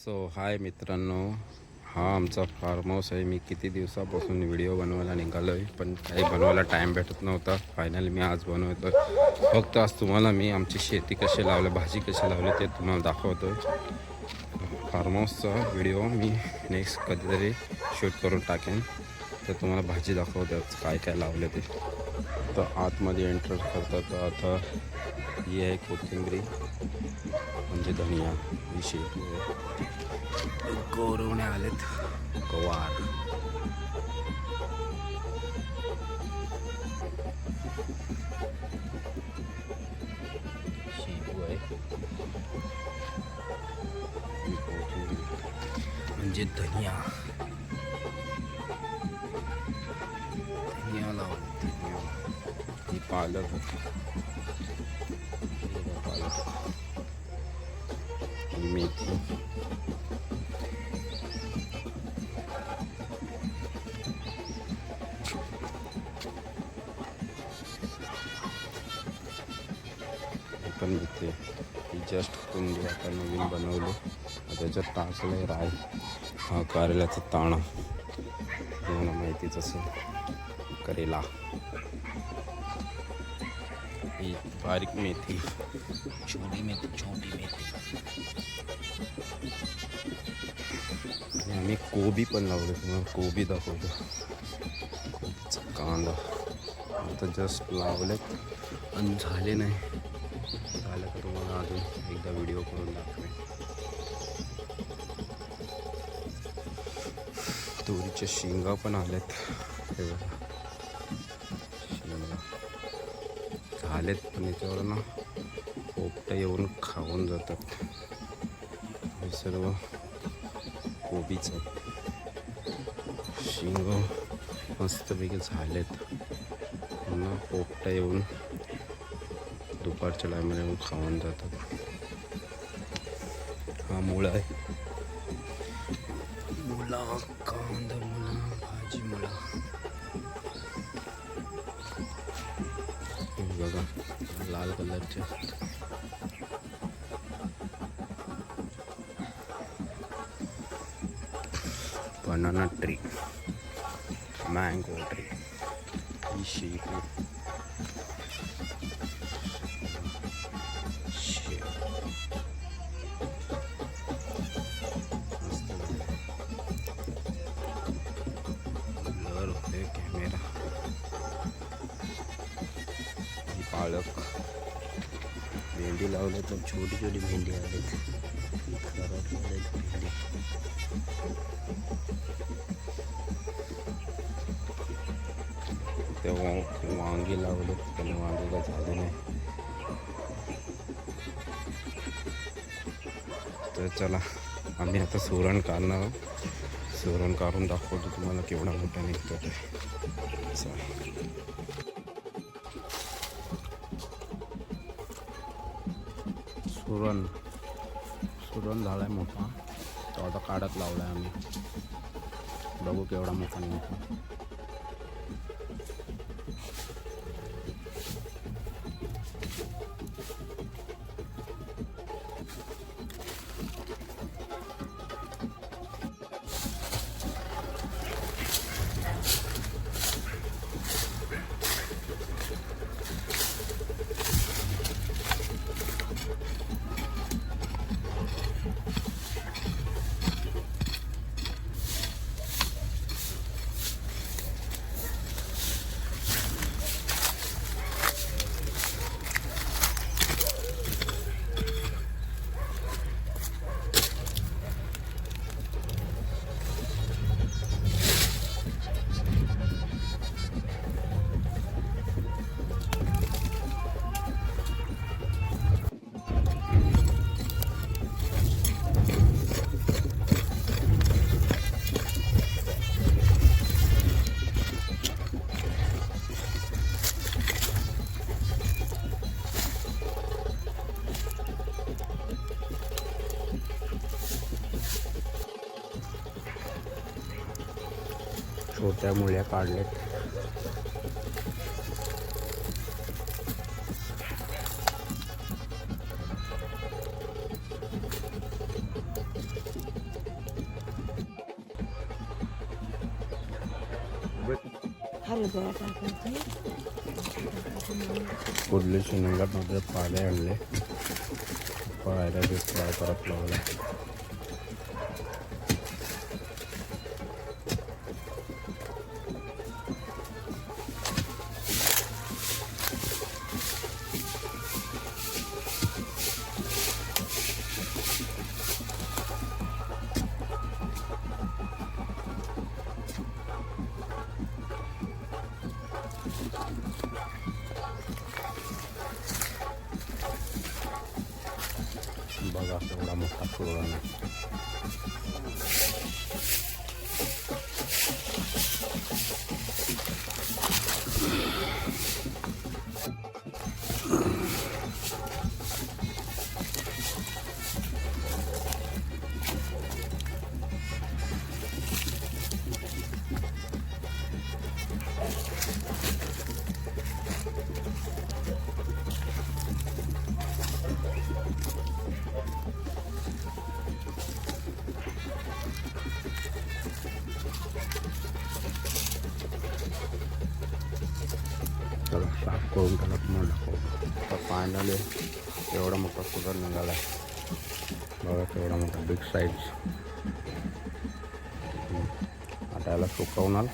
So हाय मित्रांनो. हा आमचा फार्म हाऊस आहे. मी किती दिवसापासून व्हिडिओ बनवायला निघालो आहे पण काही बनवायला टाईम भेटत नव्हता. फायनली मी आज बनवतो फक्त आज तुम्हाला मी आमची शेती कशी लावली भाजी कशी लावली ते तुम्हाला दाखवतो आहे फार्म हाऊसचा व्हिडिओ मी नेक्स्ट कधीतरी शूट करून टाकेन. तर तुम्हाला भाजी दाखवतो काय काय लावले ते. तर आतमध्ये एंटर करतात. तर आता ही आहे कोथिंबरी म्हणजे धनिया ही शेती गौरवणे आलेत. गवार. शेपू आहे. म्हणजे धनिया. पालक पालक मेथी पण इथे जस्ट कुंडी आता नवीन बनवली. त्याच्यात टाकलं राय हा कारल्याचा ताणा. तुम्हाला माहितीच असेल. करेला. ही बारीक मेथी. छोटी मेथी छोटी मेथी. आम्ही कोबी पण लावले तुम्हाला कोबी दाखवतो. कोबीचा कांदा. आता जस्ट लावलेत आणि झाले नाही. झालं तर तुम्हाला अजून एकदा व्हिडिओ करून दाखवेन. तुरीच्या शेंगा पण आल्यात. झालेत पण याच्यावर ना पोपटं येऊन खाऊन जातात. हे सर्व कोबीच आहेत. शेंग मस्तपैकी झालेत. ना पोपटं येऊन दुपारच्या टायमाला येऊन खाऊन जातात. हा मुळा आहे. मुळा कांदा मुळा भाजी मुळा. बघा लाल कलरचे बनाना ट्री मँगो ट्री ही शेपू शेप पालक भेंडी लावले तर छोटी छोटी भेंडी आलेत. खराब झालेत भेंडी. ते वांगी लावले पण वांगे काय झाले नाही. तर चला आम्ही आता सुरण काढणार सुरण काढून दाखवतो तुम्हाला केवढा मोठा निघतो ते. सुरण. सुरण झाला आहे मोठा. तो आता काढत लावला आहे आम्ही. बघू केवढा मोठा निघतो छोट्या मुळ्या काढल्यात पुढले शिंगात मात्र पाले आणले. पाहायला दिसतो परत लावला बघा एवढा मोठा प्रोग्राम आहे मग त्याला तुम्हाला फायनली एवढा मोठा सुगर निघाला बघा तेवढा मोठा बिग साईज आता याला सुकवणार